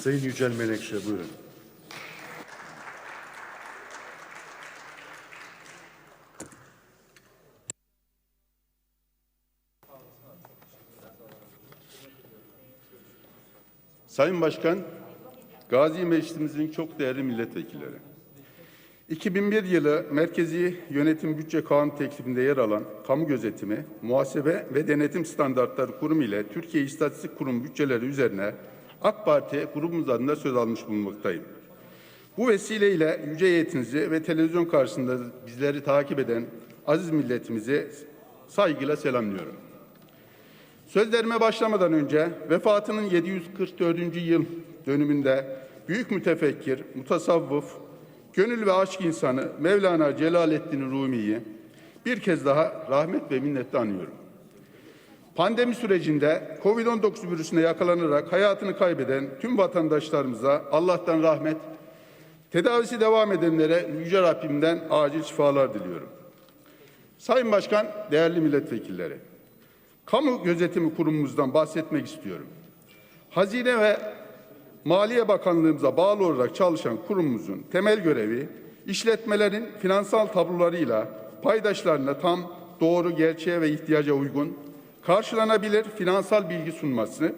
Sayın Yücel Menekşe buyurun. Sayın Başkan, Gazi Meclisimizin çok değerli milletvekilleri. 2001 yılı Merkezi Yönetim Bütçe Kanunu teklifinde yer alan kamu gözetimi, muhasebe ve denetim standartları kurumu ile Türkiye İstatistik Kurumu bütçeleri üzerine AK Parti grubumuz adına söz almış bulunmaktayım. Bu vesileyle yüce heyetinizi ve televizyon karşısında bizleri takip eden aziz milletimizi saygıyla selamlıyorum. Sözlerime başlamadan önce vefatının 744. yıl dönümünde büyük mütefekkir, mutasavvıf, gönül ve aşk insanı Mevlana Celaleddin Rumi'yi bir kez daha rahmet ve minnetle anıyorum. Pandemi sürecinde Covid-19 virüsüne yakalanarak hayatını kaybeden tüm vatandaşlarımıza Allah'tan rahmet, tedavisi devam edenlere Yüce Rabbimden acil şifalar diliyorum. Sayın Başkan, değerli milletvekilleri, Kamu Gözetimi Kurumumuzdan bahsetmek istiyorum. Hazine ve Maliye Bakanlığımıza bağlı olarak çalışan kurumumuzun temel görevi işletmelerin finansal tablolarıyla paydaşlarına tam, doğru, gerçeğe ve ihtiyaca uygun, karşılanabilir finansal bilgi sunmasını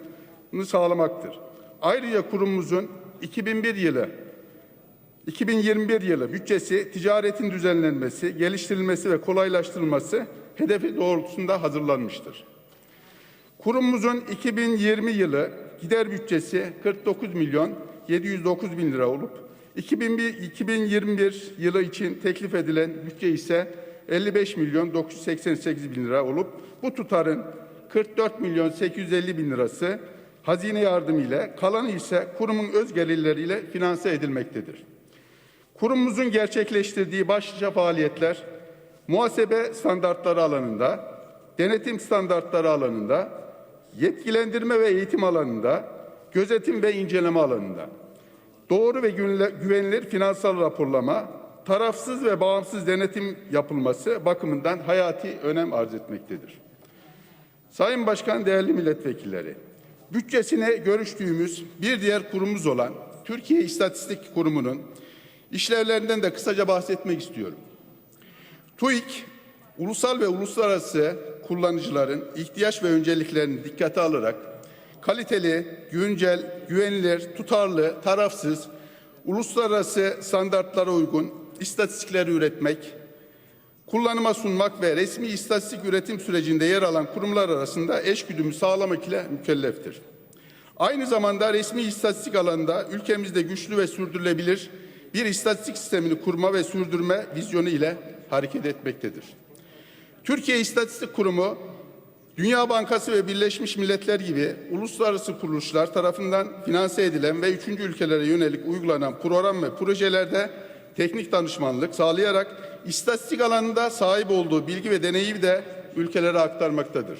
sağlamaktır. Ayrıca kurumumuzun 2001 yılı 2021 yılı bütçesi ticaretin düzenlenmesi, geliştirilmesi ve kolaylaştırılması hedefi doğrultusunda hazırlanmıştır. Kurumumuzun 2020 yılı gider bütçesi 49 milyon 709 bin lira olup 2001, 2021 yılı için teklif edilen bütçe ise 55 milyon 988 bin lira olup bu tutarın 44 milyon 850 bin lirası hazine yardımı ile kalanı ise kurumun öz gelirleriyle finanse edilmektedir. Kurumumuzun gerçekleştirdiği başlıca faaliyetler muhasebe standartları alanında, denetim standartları alanında, yetkilendirme ve eğitim alanında, gözetim ve inceleme alanında, doğru ve güvenilir finansal raporlama, tarafsız ve bağımsız denetim yapılması bakımından hayati önem arz etmektedir. Sayın Başkan, değerli milletvekilleri, bütçesine görüştüğümüz bir diğer kurumumuz olan Türkiye İstatistik Kurumu'nun işlevlerinden de kısaca bahsetmek istiyorum. TÜİK, ulusal ve uluslararası kullanıcıların ihtiyaç ve önceliklerini dikkate alarak kaliteli, güncel, güvenilir, tutarlı, tarafsız, uluslararası standartlara uygun istatistikleri üretmek, kullanıma sunmak ve resmi istatistik üretim sürecinde yer alan kurumlar arasında eşgüdümü sağlamak ile mükelleftir. Aynı zamanda resmi istatistik alanında ülkemizde güçlü ve sürdürülebilir bir istatistik sistemini kurma ve sürdürme vizyonu ile hareket etmektedir. Türkiye İstatistik Kurumu, Dünya Bankası ve Birleşmiş Milletler gibi uluslararası kuruluşlar tarafından finanse edilen ve üçüncü ülkelere yönelik uygulanan program ve projelerde teknik danışmanlık sağlayarak istatistik alanında sahip olduğu bilgi ve deneyimi de ülkelere aktarmaktadır.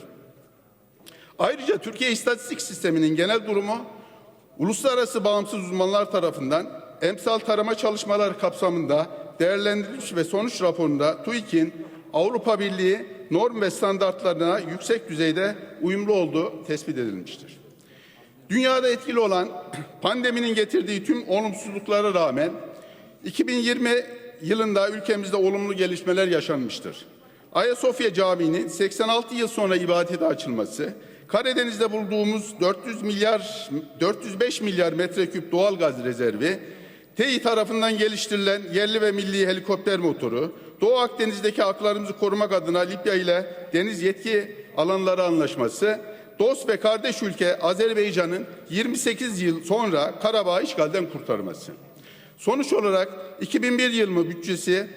Ayrıca Türkiye İstatistik Sistemi'nin genel durumu uluslararası bağımsız uzmanlar tarafından emsal tarama çalışmaları kapsamında değerlendirilmiş ve sonuç raporunda TÜİK'in Avrupa Birliği norm ve standartlarına yüksek düzeyde uyumlu olduğu tespit edilmiştir. Dünyada etkili olan pandeminin getirdiği tüm olumsuzluklara rağmen 2020 yılında ülkemizde olumlu gelişmeler yaşanmıştır. Ayasofya Camii'nin 86 yıl sonra ibadete açılması, Karadeniz'de bulduğumuz 400 milyar 405 milyar metreküp doğal gaz rezervi, TEİ tarafından geliştirilen yerli ve milli helikopter motoru, Doğu Akdeniz'deki haklarımızı korumak adına Libya ile deniz yetki alanları anlaşması, dost ve kardeş ülke Azerbaycan'ın 28 yıl sonra Karabağ'ı işgalden kurtarması. Sonuç olarak 2001 yılı bütçesi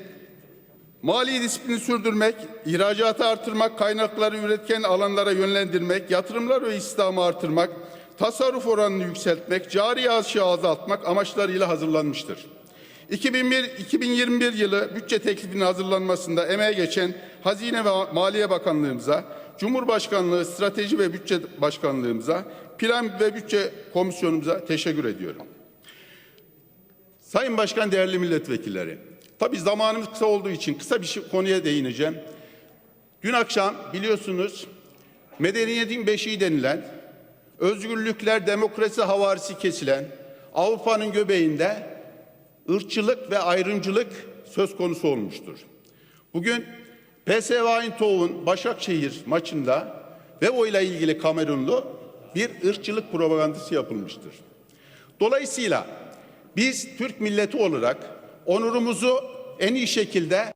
mali disiplini sürdürmek, ihracatı artırmak, kaynakları üretken alanlara yönlendirmek, yatırımlar ve istihdamı artırmak, tasarruf oranını yükseltmek, cari açığı azaltmak amaçlarıyla hazırlanmıştır. 2001, 2021 yılı bütçe teklifinin hazırlanmasında emeğe geçen Hazine ve Maliye Bakanlığımıza, Cumhurbaşkanlığı Strateji ve Bütçe Başkanlığımıza, Plan ve Bütçe Komisyonumuza teşekkür ediyorum. Sayın Başkan, değerli milletvekilleri, tabii zamanımız kısa olduğu için kısa bir şey, konuya değineceğim. Dün akşam biliyorsunuz medeniyetin beşiği denilen, özgürlükler, demokrasi havarisi kesilen, Avrupa'nın göbeğinde ırkçılık ve ayrımcılık söz konusu olmuştur. Bugün PSV Eindhoven Başakşehir maçında Vevo ile ilgili Kamerunlu bir ırkçılık propagandası yapılmıştır. Dolayısıyla biz Türk milleti olarak onurumuzu en iyi şekilde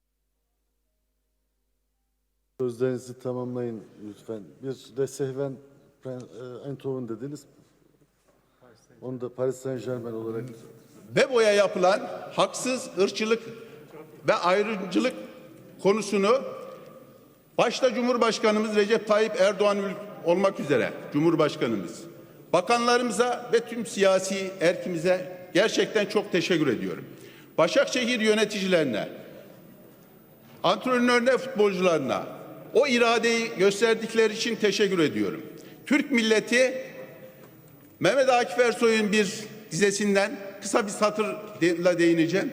Sözlerinizi tamamlayın lütfen. Bir de Sehven e, Eindhoven dediniz. Onu da Paris Saint Germain olarak Bebo'ya yapılan haksız ırkçılık ve ayrımcılık konusunu başta Cumhurbaşkanımız Recep Tayyip Erdoğan olmak üzere Cumhurbaşkanımız, bakanlarımıza ve tüm siyasi erkimize gerçekten çok teşekkür ediyorum. Başakşehir yöneticilerine, antrenörüne, futbolcularına o iradeyi gösterdikleri için teşekkür ediyorum. Türk milleti Mehmet Akif Ersoy'un bir dizesinden kısa bir satırla değineceğim.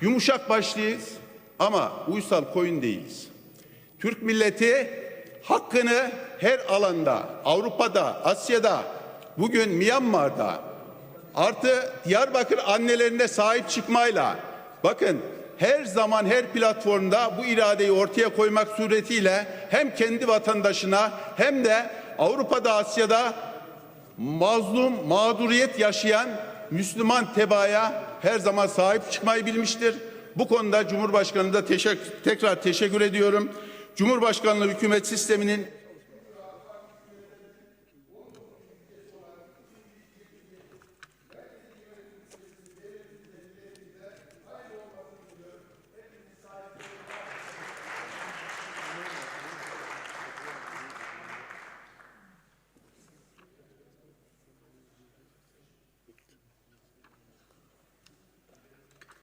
Yumuşak başlıyız ama uysal koyun değiliz. Türk milleti hakkını her alanda, Avrupa'da, Asya'da, bugün Myanmar'da, artı Diyarbakır annelerine sahip çıkmayla, bakın her zaman her platformda bu iradeyi ortaya koymak suretiyle hem kendi vatandaşına hem de Avrupa'da, Asya'da mazlum, mağduriyet yaşayan Müslüman tebaaya her zaman sahip çıkmayı bilmiştir. Bu konuda Cumhurbaşkanı'na teşekkür, tekrar teşekkür ediyorum. Cumhurbaşkanlığı hükümet sisteminin